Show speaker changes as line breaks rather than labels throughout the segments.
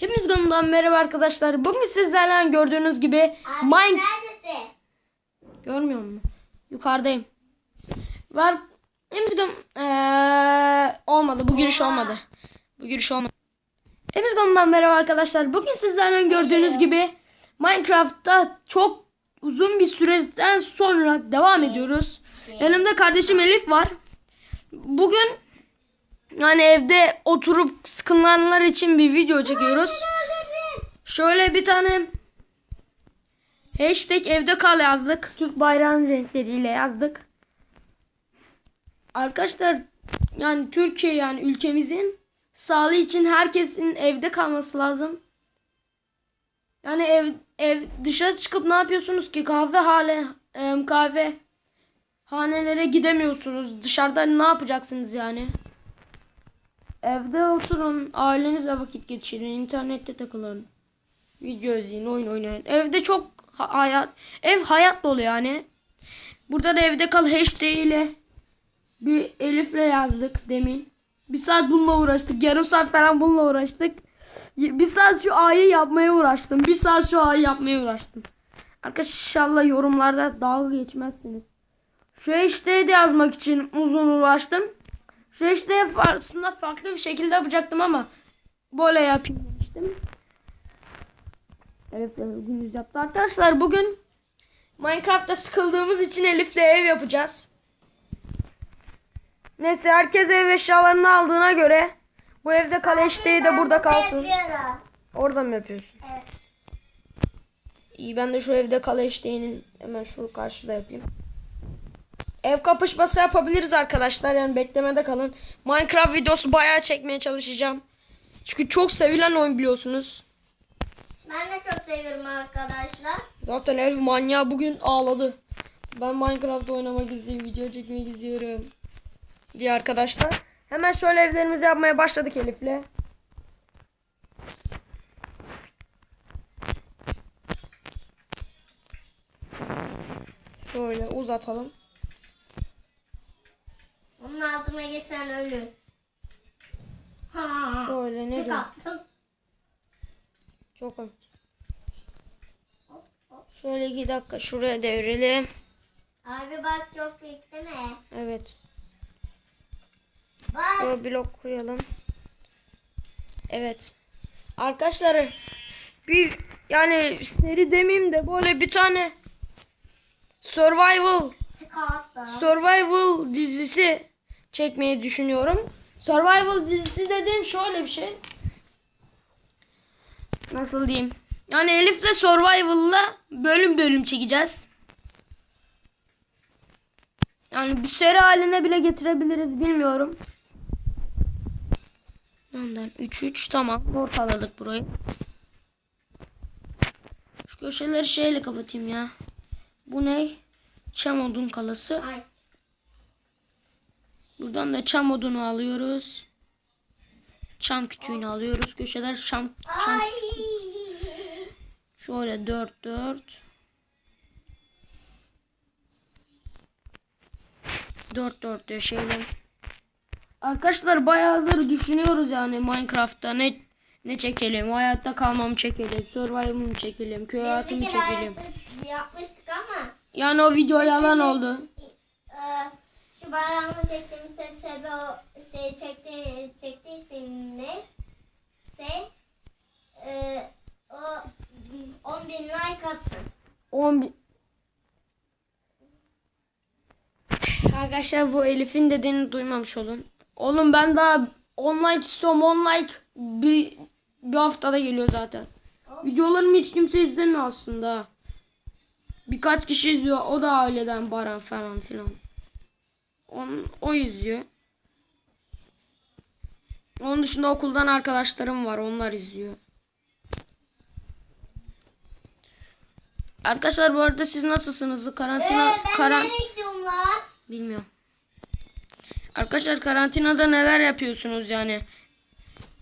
Hepiniz kanalımdan merhaba arkadaşlar. Bugün sizlerle gördüğünüz gibi
Abi
Mine...
neredesin?
Görmüyor musun? Yukarıdayım. Var. Hepiniz kan- Eee, olmadı. Bu giriş olmadı. Bu giriş olmadı. Kanalımdan merhaba arkadaşlar. Bugün sizlerle gördüğünüz gibi Minecraft'ta çok uzun bir süreden sonra devam ediyoruz. Yanımda kardeşim Elif var. Bugün yani evde oturup sıkılanlar için bir video çekiyoruz. Şöyle bir tane hashtag evde kal yazdık. Türk bayrağının renkleriyle yazdık. Arkadaşlar yani Türkiye yani ülkemizin sağlığı için herkesin evde kalması lazım. Yani ev ev dışarı çıkıp ne yapıyorsunuz ki kahve hale kahve hanelere gidemiyorsunuz. Dışarıda ne yapacaksınız yani? Evde oturun, ailenizle vakit geçirin, internette takılın. Video izleyin, oyun oynayın. Evde çok ha- hayat, ev hayat dolu yani. Burada da evde kal hashtag ile bir Elif'le yazdık demin. Bir saat bununla uğraştık. Yarım saat falan bununla uğraştık. Bir saat şu A'yı yapmaya uğraştım. Bir saat şu A'yı yapmaya uğraştım. Arkadaşlar inşallah yorumlarda dalga geçmezsiniz. Şu hashtag'i de yazmak için uzun uğraştım. Hashtag'i aslında farklı bir şekilde yapacaktım ama böyle yapayım demiştim. Elif'le gündüz yaptı. Arkadaşlar bugün Minecraft'ta sıkıldığımız için Elif'le ev yapacağız. Neyse herkes ev eşyalarını aldığına göre bu evde kal hashtag'i de burada kalsın. Orada mı yapıyorsun?
Evet.
İyi ben de şu evde kal hashtag'inin hemen şu karşıda yapayım. Ev kapışması yapabiliriz arkadaşlar yani beklemede kalın. Minecraft videosu bayağı çekmeye çalışacağım. Çünkü çok sevilen oyun biliyorsunuz.
Ben de çok seviyorum arkadaşlar.
Zaten herif manyağı bugün ağladı. Ben Minecraft oynamak istiyorum, video çekmek istiyorum. Diye arkadaşlar. Hemen şöyle evlerimizi yapmaya başladık Elif'le. Şöyle uzatalım.
Altına geçsen ölür. Ha.
Şöyle ne
Tek
diyor?
attım.
Çok ön. Şöyle iki dakika şuraya devirelim.
Abi bak çok büyük değil mi?
Evet.
Bak.
Şöyle blok koyalım. Evet. Arkadaşlar bir yani seri demeyeyim de böyle bir tane survival
Tek attım.
survival dizisi çekmeyi düşünüyorum. Survival dizisi dediğim şöyle bir şey. Nasıl diyeyim? Yani Elif'le survival'la bölüm bölüm çekeceğiz. Yani bir seri haline bile getirebiliriz bilmiyorum. Ondan 3 3 tamam. Ortaladık burayı. Şu köşeleri şeyle kapatayım ya. Bu ne? Çam odun kalası.
Ay.
Buradan da çam odunu alıyoruz. Çam kütüğünü alıyoruz. Köşeler çam çam. Şöyle 4 4 4 4 döşeyelim. Arkadaşlar bayağıdır düşünüyoruz yani Minecraft'ta ne ne çekelim? Hayatta kalmamı çekelim, survival mı çekelim, köy hayatımı çekelim.
yapmıştık ama
Yani o video yalan oldu.
Şu bayrağımı çektiğimiz sebebi o şey çekti, çektiyseniz şey e, o 10 bin like atın.
10 bin... Arkadaşlar bu Elif'in dediğini duymamış olun. Oğlum ben daha 10 like istiyorum 10 like bir, bir haftada geliyor zaten. Videolarımı hiç kimse izlemiyor aslında. Birkaç kişi izliyor. O da aileden Baran falan filan. On, o izliyor. Onun dışında okuldan arkadaşlarım var. Onlar izliyor. Arkadaşlar bu arada siz nasılsınız? Karantina
Ee, ben
karan bilmiyorum. Arkadaşlar karantinada neler yapıyorsunuz yani?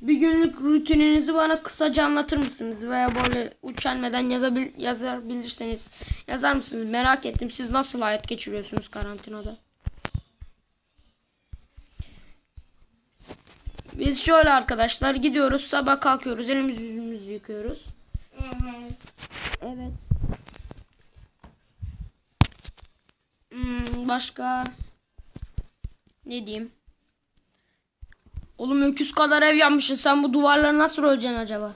Bir günlük rutininizi bana kısaca anlatır mısınız? Veya böyle uçanmadan yazabil yazabilirseniz yazar mısınız? Merak ettim. Siz nasıl hayat geçiriyorsunuz karantinada? Biz şöyle arkadaşlar gidiyoruz sabah kalkıyoruz elimiz yüzümüzü yıkıyoruz.
Hı hı.
Evet. Hmm, başka ne diyeyim? Oğlum öküz kadar ev yapmışsın. Sen bu duvarları nasıl öreceksin acaba?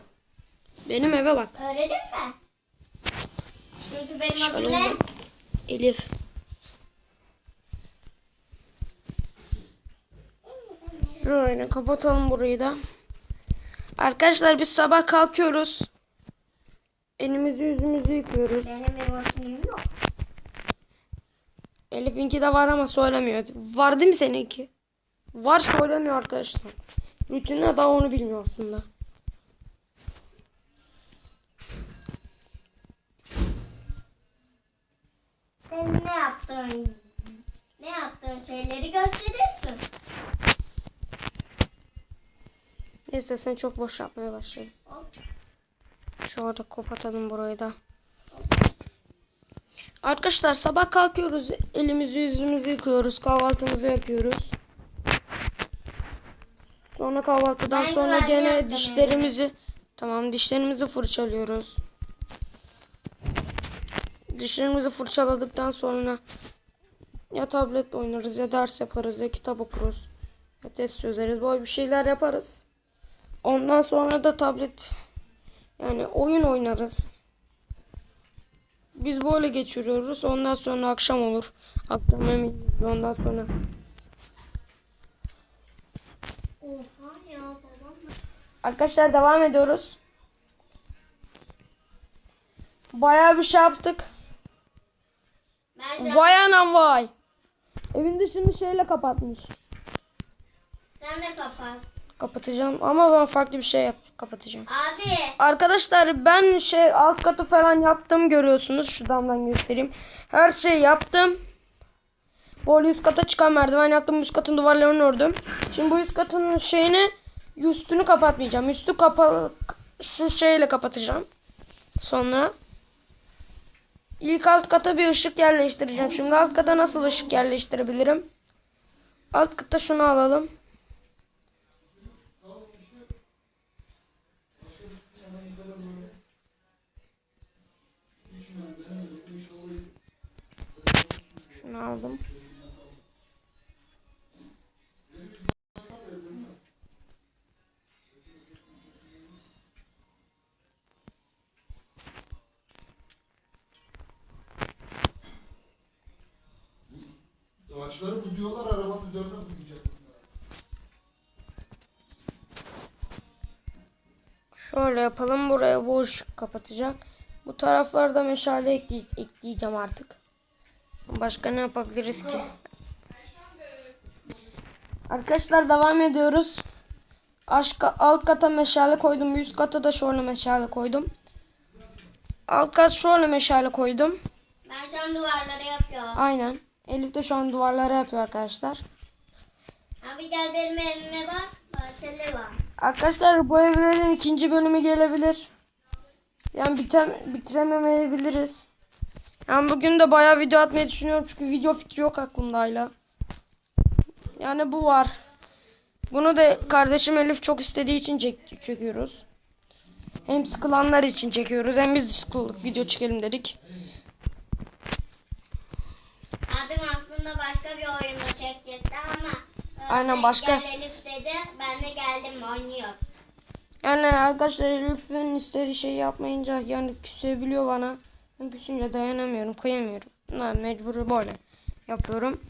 Benim eve bak.
Öğrendin mi? Çünkü benim adım ne?
Elif. Şöyle kapatalım burayı da. Arkadaşlar biz sabah kalkıyoruz. Elimizi yüzümüzü yıkıyoruz.
Benim bir yok.
Elif'inki de var ama söylemiyor. Var değil mi seninki? Var söylemiyor arkadaşlar. Rutine daha onu bilmiyor aslında.
Sen ne yaptığın, ne yaptığın şeyleri gösteriyorsun.
Neyse sen çok boş yapmaya başladın.
Hop.
Şöyle kapatalım burayı da. Arkadaşlar sabah kalkıyoruz. Elimizi yüzümüzü yıkıyoruz. Kahvaltımızı yapıyoruz. Sonra kahvaltıdan
Ben
sonra gene dişlerimizi tamam dişlerimizi fırçalıyoruz. Dişlerimizi fırçaladıktan sonra ya tablet oynarız ya ders yaparız ya kitap okuruz. Ya test çözeriz. Böyle bir şeyler yaparız. Ondan sonra da tablet yani oyun oynarız. Biz böyle geçiriyoruz. Ondan sonra akşam olur. Akşam yiyoruz. Ondan sonra
Oha ya babam.
Arkadaşlar devam ediyoruz. Bayağı bir şey yaptık.
De,
Vay anam vay. Evin dışını şeyle kapatmış.
sen de kapat.
Kapatacağım ama ben farklı bir şey yap kapatacağım.
Abi.
Arkadaşlar ben şey alt katı falan yaptım görüyorsunuz. Şuradan göstereyim. Her şeyi yaptım. Böyle üst kata çıkan merdiven yaptım. Üst katın duvarlarını ördüm. Şimdi bu üst katın şeyini üstünü kapatmayacağım. Üstü kapalı şu şeyle kapatacağım. Sonra ilk alt kata bir ışık yerleştireceğim. Şimdi alt kata nasıl ışık yerleştirebilirim? Alt kata şunu alalım. Şunu aldım.
Ağaçları buduyorlar arabanın üzerine budayacak.
Şöyle yapalım. Buraya bu ışık kapatacak. Bu taraflarda meşale ekley- ekleyeceğim artık. Başka ne yapabiliriz ki? Arkadaşlar devam ediyoruz. Aşka, alt kata meşale koydum. Üst kata da şöyle meşale koydum. Alt kat şöyle meşale koydum.
Ben şu an duvarları yapıyorum.
Aynen. Elif de şu an duvarlara yapıyor arkadaşlar.
Abi gel benim evime bak. Bahçeli var.
Arkadaşlar bu evlerin ikinci bölümü gelebilir. Yani bitem bitirememeyebiliriz. Yani bugün de bayağı video atmayı düşünüyorum çünkü video fikri yok aklımda hala. Yani bu var. Bunu da kardeşim Elif çok istediği için çek çekiyoruz. Hem sıkılanlar için çekiyoruz hem biz de sıkıldık video çekelim dedik.
Abim aslında başka bir oyunda çekecekti ama
Aynen, başka-
Gel Elif dedi. Ben de geldim oynuyor.
Yani arkadaşlar Elif'in istediği şeyi yapmayınca yani küsebiliyor bana. Ben küsünce dayanamıyorum, kıyamıyorum. Bunlar mecbur böyle yapıyorum.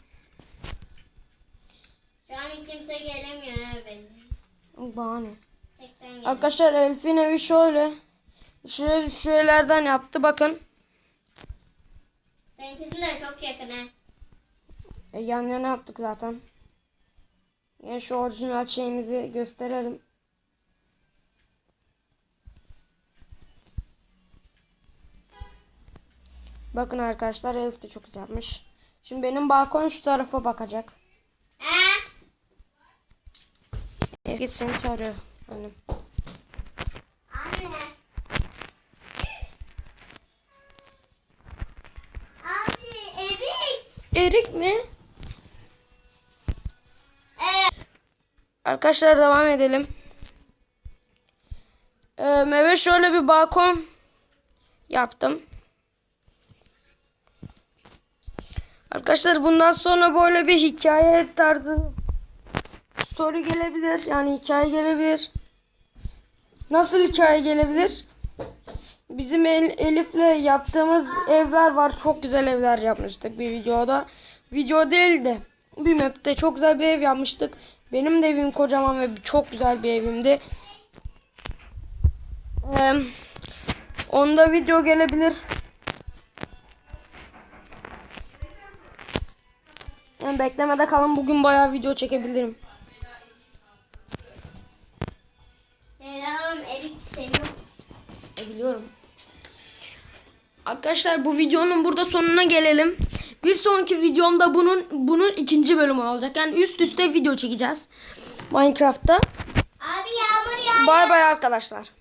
An kimse gelemiyor ha benim.
Bahane. Arkadaşlar Elif'in evi şöyle. Şöyle şöylerden yaptı bakın.
Seninkisi de çok yakın ha.
E, yan yana yaptık zaten. Yani şu orijinal şeyimizi gösterelim. Bakın arkadaşlar Elif de çok güzel yapmış. Şimdi benim balkon şu tarafa bakacak. Elif git seni çağırıyor. Annem.
Anne. Abi erik.
Erik mi?
Evet.
Arkadaşlar devam edelim. Ee, eve şöyle bir balkon yaptım. Arkadaşlar bundan sonra böyle bir hikaye tarzı story gelebilir. Yani hikaye gelebilir. Nasıl hikaye gelebilir? Bizim El- Elif'le yaptığımız evler var. Çok güzel evler yapmıştık bir videoda. Video değil de bir map'te çok güzel bir ev yapmıştık. Benim de evim kocaman ve çok güzel bir evimdi. Ee, onda video gelebilir. Yani beklemede kalın. Bugün bayağı video çekebilirim.
Selam Elif seviyorum.
E, biliyorum. Arkadaşlar bu videonun burada sonuna gelelim. Bir sonraki videomda bunun bunun ikinci bölümü olacak. Yani üst üste video çekeceğiz. Minecraft'ta.
Abi yağmur yağıyor.
Bay bay arkadaşlar.